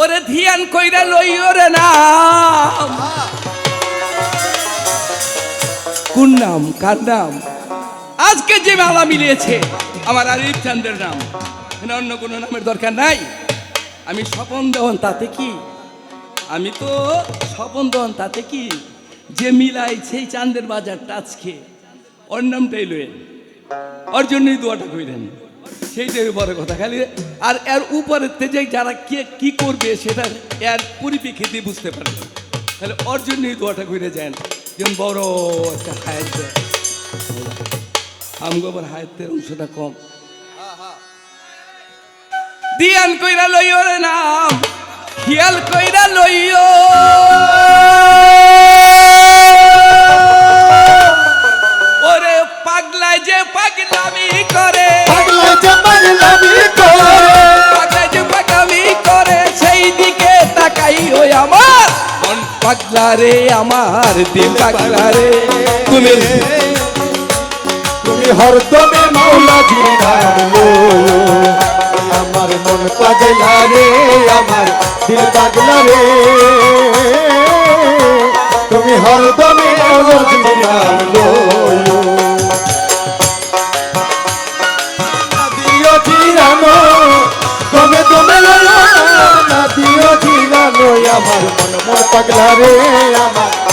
ওরে ধিয়ান কইরা লই ওরে নাম কোন নাম, কার নাম? আজকে যে মালা মিলিয়েছে, আমার আরিফ চান্দের নাম। অন্য কোনো নামের দরকার নাই। আমি স্বপন দেওয়ান তাতে কি? আমি তো স্বপন দেওয়ান তাতে কি? যে মিলাই সেই চান্দের বাজারটা আজকে। ওর নামটাই লইন ওর জন্যই দোয়াটা কইলেন সেইটাই বড় কথা। খালি আর এর উপরের যে যারা কে কি করবে সেটা এর পরিপ্রেক্ষিতে বুঝতে পারে। তাহলে ওর জন্যই দোয়াটা করে যান। যেমন বড় একটা হায়াত দেয়। আমগো হায়াতের অংশটা কম। দিয়ান কইরা লইও রে নাম। খেয়াল কইরা লইও। পাগলা রে, আমার দিল পাগলা রে। তুমি তুমি হরদমে মাওলা জিনার লো আমার মন পাগলা রে, আমার দিল পাগলা রে। তুমি হরদমে মাওলা জিনার আমার মন মন পাগলা রে আমার।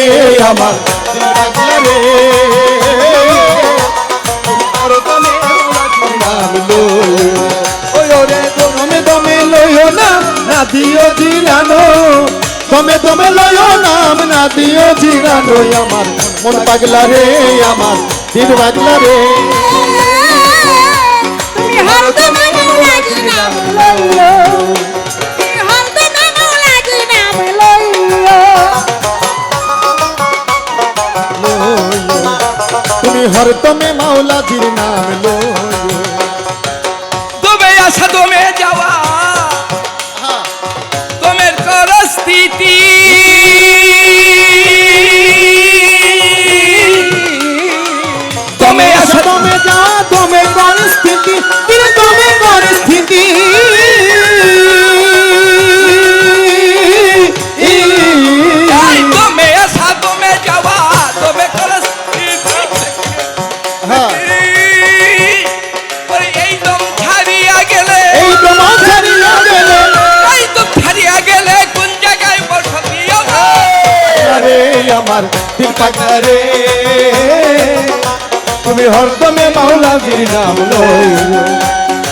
রে আমার রে দমে দমে লয় না না দিও জিরানো দমে দমে লয় নাম না দিও জিরানো আমার মন পাগলা রে আমার দিল পাগলা রে তুমি হরদমে নাম লইলো তুমি তোমে মাওলা জির নাম লয় আমার দিল রে। তুমি হরদমে মাওলা জির নাম লই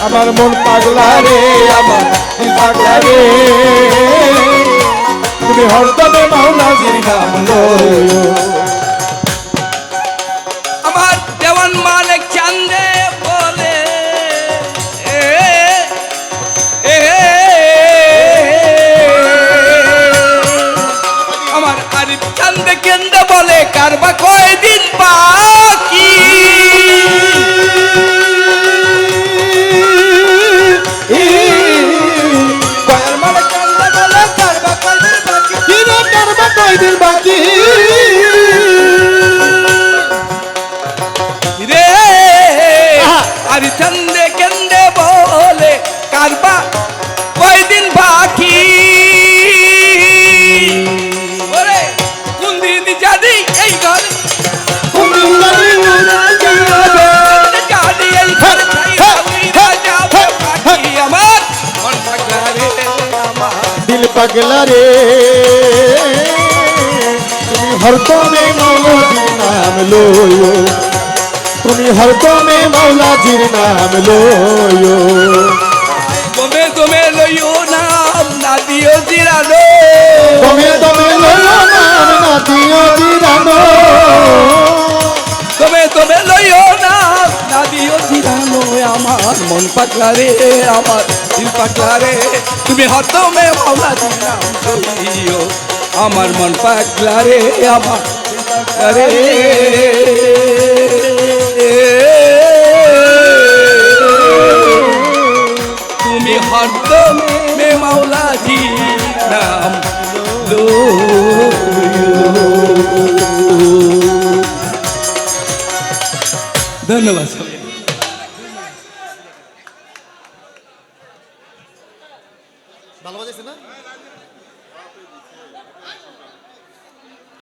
আমার মন পাগলা রে, আমার দিল রে। তুমি হরদমে মাওলা জির নাম লই বলে কারবা কয়দিন বাকি পাগলা রে। তুমি হরদমে মৌলাজির নাম লইও। তুমি হরদমে মৌলাজির নাম লইও। তুমি তুমি লইও নাম না দিও জিরানো তুমি তুমি লইও নাম না দিও জিরানো আমার মন পাগলা রে আমার দিল পাগলা রে তুমি হতমে মাওলা নাম লইও আমার মন পাগলা রে আমার দিল পাগলা রে তুমি হরদমে মাওলাজি নাম লইও